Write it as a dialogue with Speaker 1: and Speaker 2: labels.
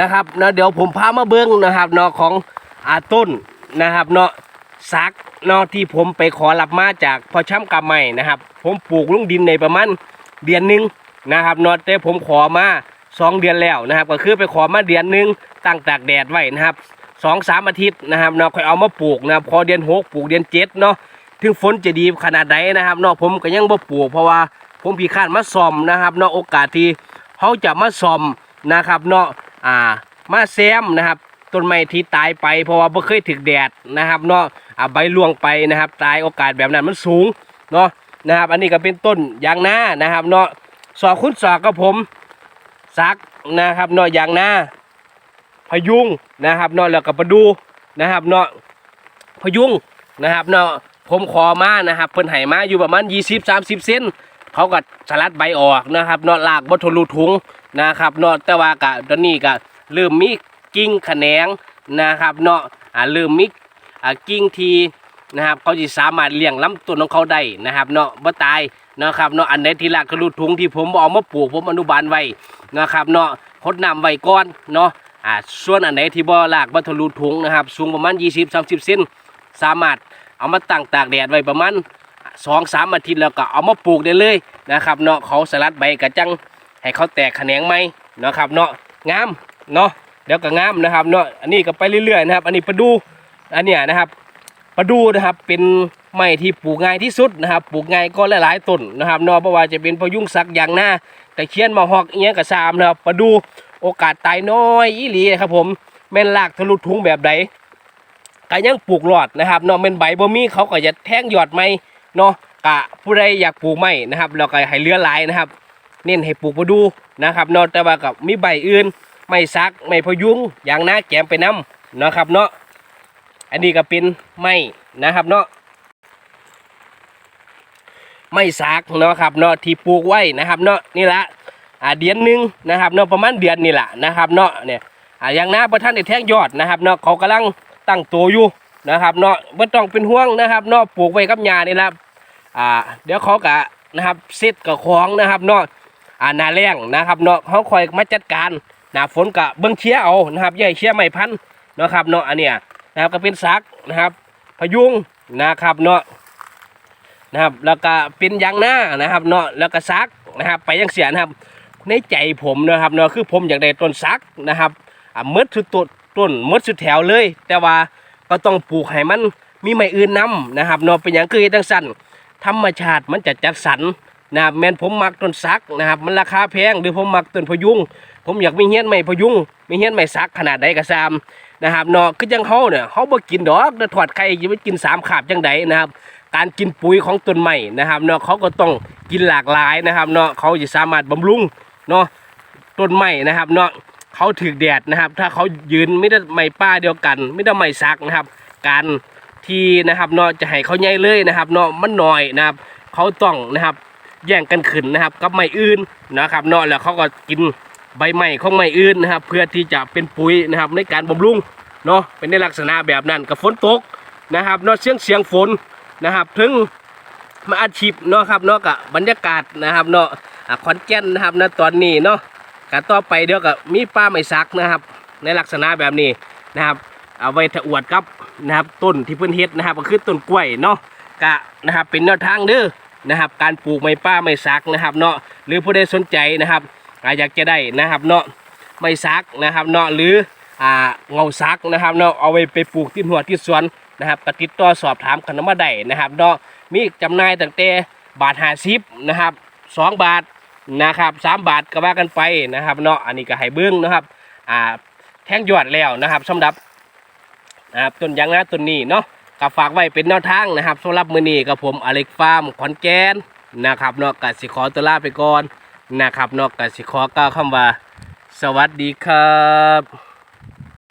Speaker 1: นะครับนะเดี๋ยวผมพามาเบิ้งนะครับเนาะของอาต้นนะครับเนาะซักเนาะที่ผมไปขอรับมาจากพ่อช้ำกำใหม่นะครับ ผมปลูกลุงดินในประมาณเดือนหนึ่งนะครับเนาะแต่ผมขอมาสองเดือนแล้วนะครับ ก็คือไปขอมาเดือนหนึ่งตั้งตากแดดไว้นะครับสองสามอาทิตย์นะครับเนาะค่อยเอามาปลูกนะครับพอเดือนหกปลูกเดือนเจ็ดเนาะถึงฝนจะดีขนาดไหนนะครับเนาะผมก็ยังบ่ปลูกเพราะว่าผมพิคร้านมาซ่อมนะครับเนาะโอกาสที่เขาจะมาซ่อมนะครับเนาะ อ่ามาแซมนะครับต้นไม้ที่ตายไปเพราะว่าบ่เคยถึกแดดนะครับเนาะอ่าใบร่วงไปนะครับ ตายโอกาสแบบนั้นมันสูงเนาะนะครับ อันนี้ก็เป็นต้นยางนานะครับเนาะสอกคุณสอกกับผมซักนะครับเนาะยางนาพยุงนะครับเนาะแล้วก็ประดูนะครับเนาะพยุงนะครับเนาะผมขอมานะครับเพิ่นให้มาอยู่ประมาณ 20-30 เซนเขาก็สลัดใบออกนะครับเนาะลากบ่ทะลุถุง นะครับเนาะแต่ว่าก็ตอนนี้ก็เริ่มมีกิ่งแขนงนะครับเนาะอ่าเริ่มมิอ่ากิ่งทีนะครับเขาจะสามารถเลี้ยงลำต้นของเขาได้นะครับเนาะบ่ตายนะครับเนาะอันใดที่รากทะลุถุงที่ผมเอามาปลูกผมอนุบาลไว้นะครับเนาะพดน้ำไว้ก่อนเนาะอ่าส่วนอันไหนที่บ่รากบ่ทะลุถุงนะครับ สูงประมาณ 20-30เซนสามารถเอามาตั้งตากแดดไว้ประมาณสองสามอาทิตย์แล้วก็เอามาปลูกได้เลยนะครับเนาะเขาสลัดใบกระจัง ให้เขาแตกแขนงไหมนะครับเนาะงามเนาะเดี๋ยวก็งามนะครับเนาะอันนี้ก็ไปเรื่อยๆนะครับ อันนี้ประดูอันเนี้ยนะครับประดูนะครับเป็นไม้ที่ปลูกง่ายที่สุดนะครับปลูกง่ายก็หลายๆต้นนะครับเนาะเพราะว่าจะเป็นพยุงสักอย่างหน้าแต่เคียนมาหอกเงี้ยกับซามนะครับประดูโอกาสตายน้อยอีหลีครับผมแม่นลากทะลุถุงแบบใดก็ยังปลูกหลอดนะครับเนาะแม่นใบบ่มีเขาก็จะแทงยอดไม้เนาะกะผู้ใดอยากปลูกไม้นะครับเราก็ให้เลือหลายนะครับ เน้นให้ปลูกประดูนะครับเนาะแต่ว่ากับมีใบอื่น ไม่ซักไม่พยุงอย่างน้าแกมไปน้ำนะครับเนาะอันนี้ก็เป็นไม้นะครับเนาะไม่ซักเนาะครับเนาะที่ปลูกไว้นะครับเนาะนี่ละอ่าเดือนหนึ่งนะครับเนาะประมาณเดือนนี่แหละนะครับเนาะเนี่ยอ่าอย่างน้าประท่านได้แท่งยอดนะครับเนาะเขากำลังตั้งตัวอยู่นะครับเนาะไม่ต้องเป็นห่วงนะครับเนาะปลูกไว้กับหญ้านี่ละอ่าเดี๋ยวเขากะนะครับเซตกับของนะครับเนาะ อ่านาแรงนะครับเนาะเขาคอยมาจัดการหนาฝนก็เบิ่งเชียเอานะครับย่าใหญ่เชียไม่พันเนาะครับเนาะอันเนี้ยนะครับก็เป็นซักนะครับ พยุงนะครับเนาะนะครับแล้วก็เป็นยางหน้านะครับเนาะแล้วก็ซักนะครับ ไปยังเสียนะครับ ในใจผมนะครับเนาะคือผมอยากได้ต้นซักนะครับอ่าเมดสุดต้นต้นเมดสุดแถวเลย แต่ว่าก็ต้องปลูกให้มันมีไม้อื่นนํนะครับเนาะเป็นอย่างคือเฮ็ดจังซั่นธรรมชาติมันจะจัดสรร นะครับแมนผมมักต้นซักนะครับ มันราคาแพงหรือผมมักต้นพยุง ผมอยากมีเฮียนใหม่พยุงมีเฮียนใหม่ซักขนาดใดก็ซามนะครับเนาะคือจังเฮาเนี่ยเฮาบ่กินดอกแต่ถอดไข่จะไปกินสามขาบจังใดนะครับ การกินปุ๋ยของต้นไม้นะครับเนาะเขาก็ต้องกินหลากหลายนะครับเนาะเขาจะสามารถบำรุงเนาะต้นไม้นะครับเนาะเขาถึกแดดนะครับ ถ้าเขายืนไม่ได้ไม้ป้าเดียวกัน ไม่ได้ไม้ซักนะครับ การที่นะครับเนาะจะให้เขาใหญ่เลยนะครับเนาะมันหน้อยนะครับ เขาต้องนะครับ แย่งกันขึ้นนะครับกับไม้อื่นนะครับนาะแล้วเขาก็กินใบใหม่ของใหม่อื่นนะครับ เพื่อที่จะเป็นปุ๋ยนะครับในการบำรุงเนาะเป็นในลักษณะแบบนั้นกับฝนตกนะครับเนาะเสียงเสียงฝนนะครับ ถึงมาอาชีพเนาะครับเนาะกับบรรยากาศนะครับเนาะขอนแก่นนะครับณตอนนี้เนาะกต่อไปเดี๋ยวกับมีป้าไม้ซักนะครับ ในลักษณะแบบนี้นะครับเอาไว้ถอวดกับนะครับต้นที่เพิ่นเฮ็ดนะครับ ก็คือต้นกล้วยเนาะกะนะครับเป็นแนวทางเด้อ นะครับ การปลูกไม้ป้าไม้ซักนะครับ เนาะหรือผู้ใดสนใจนะครับอ่าอยากจะได้นะครับเนาะไม่ซักนะครับ เนาะหรืออ่าเงาซักนะครับเนาะเอาไว้ไปปลูกที่หัวที่สวนนะครับกติดต่อสอบถามกันมาได้นะครับเนาะมีจำหน่ายตั้งแต่บาทห้าสิบนะครับสองบาทนะครับสามบาทก็ว่ากันไปนะครับเนาะอันนี้ก็ให้เบิ้งนะครับอ่าแท่งยอดแล้วนะครับสำหรับนะครับต้นยางนาต้นนี้เนาะ ก็ฝากไว้เป็นแนวทางนะครับสำหรับมือนี้กับผมอเล็กฟาร์มขอนแก่นนะครับนาะก็สิขอตัวลาไปก่อนนะครับนอกจากสิขอกล่าวคำว่า สวัสดีครับ